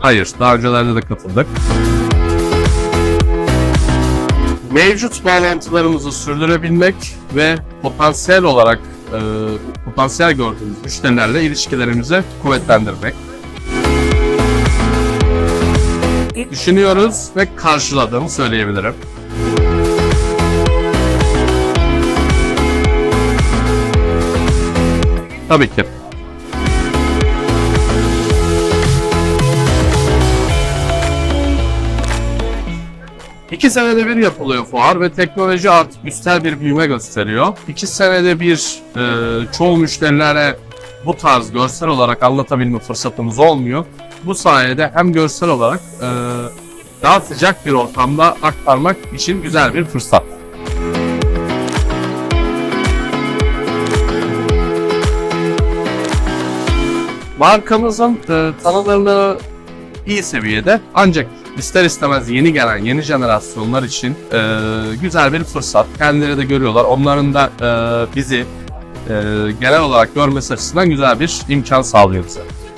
Hayır, daha öncelerde de katıldık. Mevcut bağlantılarımızı sürdürebilmek ve potansiyel olarak e, potansiyel gördüğümüz müşterilerle ilişkilerimizi kuvvetlendirmek. Düşünüyoruz ve karşıladığımı söyleyebilirim. Tabii ki. İki senede bir yapılıyor fuar ve teknoloji artık üstel bir büyüme gösteriyor. İki senede bir e, çoğu müşterilere bu tarz görsel olarak anlatabilme fırsatımız olmuyor. Bu sayede hem görsel olarak e, daha sıcak bir ortamda aktarmak için güzel bir fırsat. Markamızın e, tanınırlığı iyi seviyede ancak ister istemez yeni gelen yeni jenerasyonlar için e, güzel bir fırsat. Kendileri de görüyorlar. Onların da e, bizi e, genel olarak görmesi açısından güzel bir imkan sağlıyor bize.